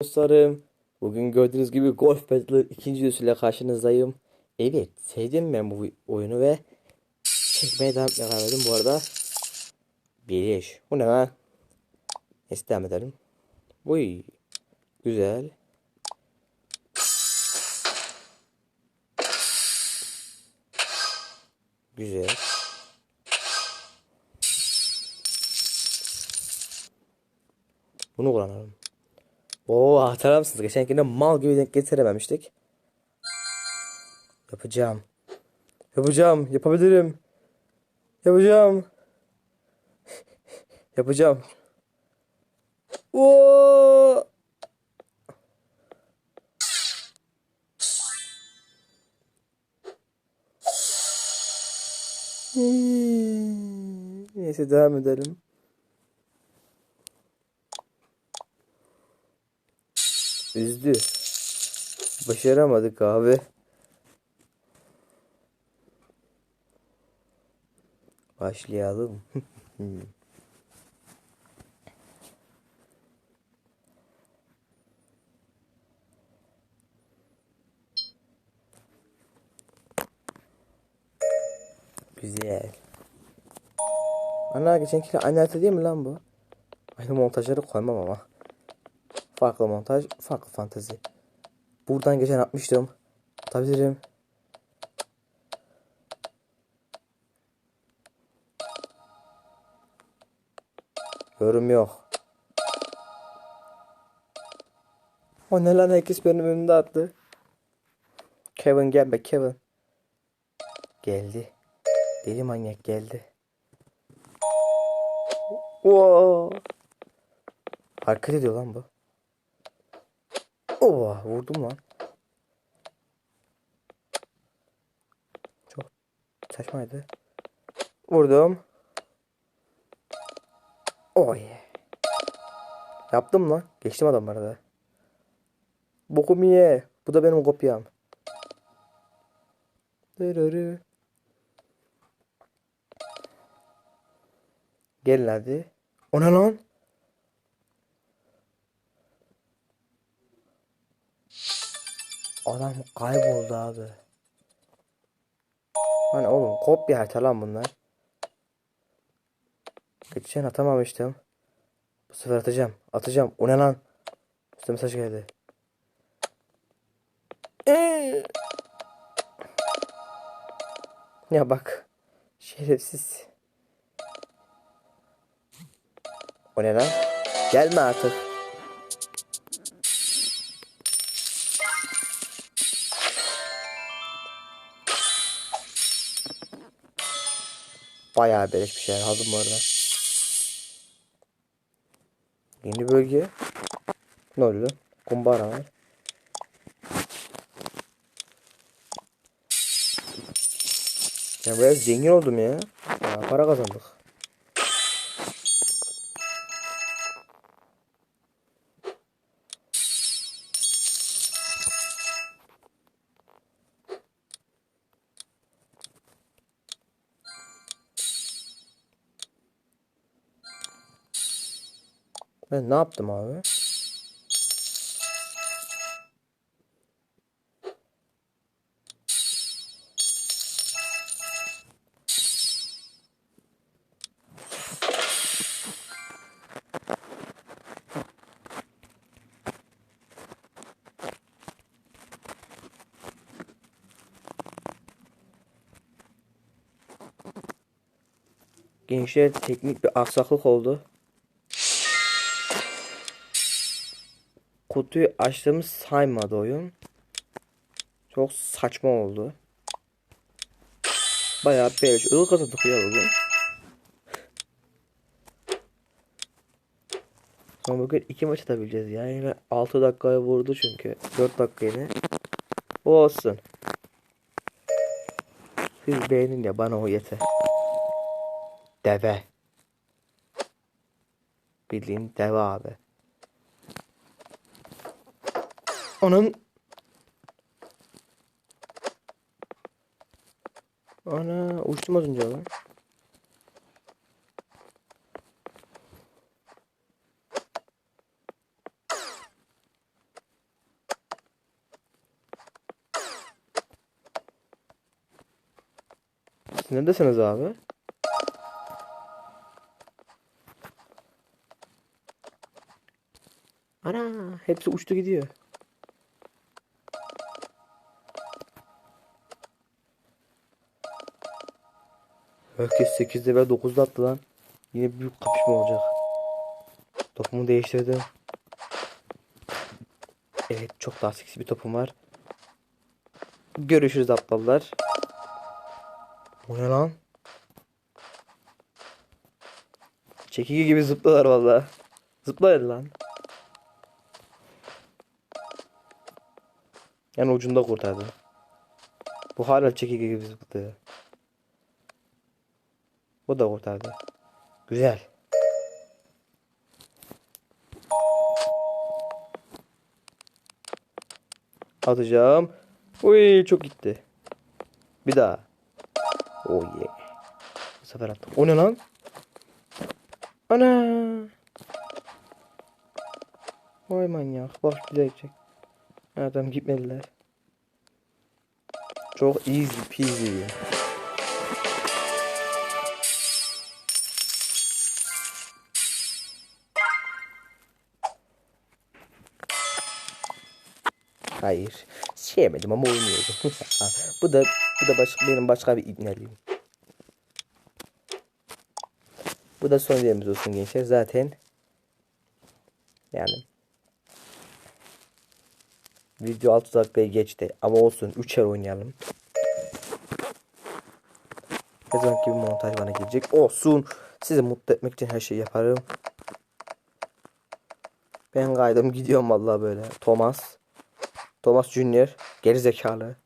Dostlarım, bugün gördüğünüz gibi Golf Battle ikinci videosuyla karşınızdayım. Evet, sevdim ben bu oyunu ve çekmeye devam etmeye bu arada. Bir iş. Bu ne lan? Neyse devam edelim. Uy, güzel. Güzel. Bunu kullanalım. Oo hatırlar mısınız? Geçenkinde mal gibi denk getirememiştik. Yapacağım. Yapacağım. Yapabilirim. Yapacağım. Yapacağım. Oo! Neyse devam edelim. Üzdü. Başaramadık abi. Başlayalım. Güzel. Ana geçenkiyle aynı harita değil mi lan bu? Aynı montajları koymam ama. Farklı montaj, farklı fantezi. Buradan geçen atmıştım. Atabilirim. Yorum yok. O ne lan herkes benim önümde attı. Kevin gelme Kevin. Geldi. Deli manyak geldi. Oo. Hareket ediyor lan bu. Oo, vurdum lan. Çok saçmaydı. Vurdum. Oy. Yaptım lan. Geçtim adamları da. Bokumu ye. Bu da benim kopyam. Dırırı. Gelin hadi. O ne lan? Adam kayboldu abi. Hani oğlum kopya harita lan bunlar. Geçen atamamıştım. Bu sefer atacağım. Atacağım. O ne lan? Üstüne mesaj geldi. Ee! Ya bak. Şerefsiz. O ne lan? Gelme artık. Bayağı beleş bir şeyler aldım bu arada. Yeni bölge. Ne oldu? Kumbara var. Ya biraz zengin oldum ya. ya para kazandık. Ben ne yaptım abi? Gençler teknik bir aksaklık oldu. Kutuyu açtığımız saymadı oyun. Çok saçma oldu. Bayağı beleş. Ilık kazandık ya bugün. Son bugün iki maç atabileceğiz ya. Yine 6 dakikaya vurdu çünkü. 4 dakika yine. Bu olsun. Siz beğenin ya bana o yeter. Deve. Bildiğin deve abi. Onun Ana uçtum az önce lan. Siz neredesiniz abi? Ana hepsi uçtu gidiyor. Herkes 8'de ve 9'da attı lan. Yine büyük kapışma olacak. Topumu değiştirdim. Evet çok daha seksi bir topum var. Görüşürüz aptallar. O ne lan? Çekici gibi zıplar valla. Zıplar lan. Yani ucunda kurtardı. Bu hala çekici gibi zıplıyor. Bu da kurtardı. Güzel. Atacağım. Uy çok gitti. Bir daha. Oh yeah. Bu sefer attım. O ne lan? Ana. Vay manyak. Bak bir daha gidecek. Adam gitmediler. Çok easy peasy. Hayır. Sevmedim ama oynuyordum. bu da bu da başka benim başka bir ibneliğim. Bu da son videomuz olsun gençler. Zaten yani video 6 dakikaya geçti ama olsun 3'er oynayalım. Ne zaman gibi montaj bana gelecek. Olsun. Sizi mutlu etmek için her şeyi yaparım. Ben kaydım gidiyorum vallahi böyle. Thomas. Thomas Junior. Geri zekalı.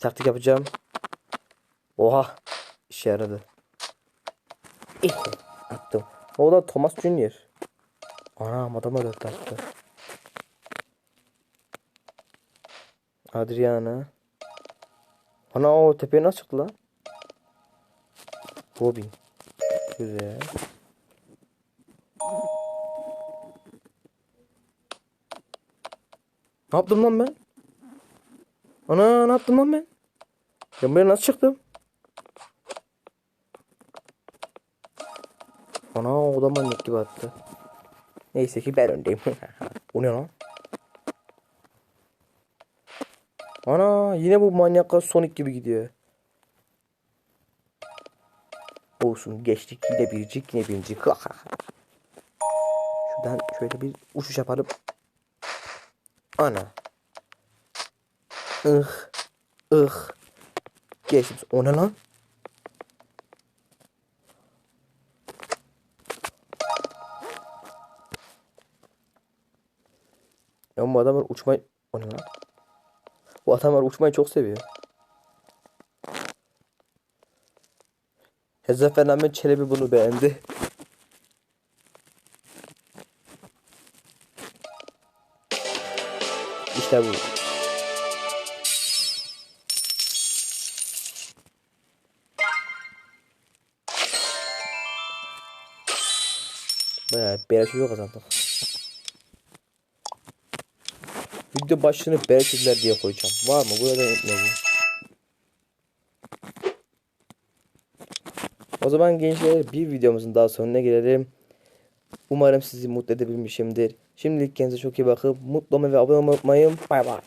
Taktik yapacağım. Oha. İşe yaradı. İyi. Attım. O da Thomas Junior. Anam adama dört attı. Adriana. Ana o tepeye nasıl çıktı lan? Robin. Güzel. Ne yaptım lan ben? Ana ne yaptım lan ben? Ben nasıl çıktım? Ana o da manyak gibi attı. Neyse ki ben öndeyim. Bu ne lan? Ana yine bu manyaklar Sonic gibi gidiyor. Olsun geçtik yine biricik yine biricik. Şuradan şöyle bir uçuş yapalım. Ana. Ih. Ih. Geçtim. O ne lan? Ya bu adamlar uçmayı... O ne lan? Bu adamlar uçmayı çok seviyor. Hezef Ahmet Çelebi bunu beğendi. İşte bu. Bayağı yok kazandık. Video başlığını beğendiler diye koyacağım. Var mı? Burada unutmayın. O zaman gençler bir videomuzun daha sonuna gelelim. Umarım sizi mutlu edebilmişimdir. Şimdilik kendinize çok iyi bakın. Mutlu olmayı ve abone olmayı unutmayın. Bay bay.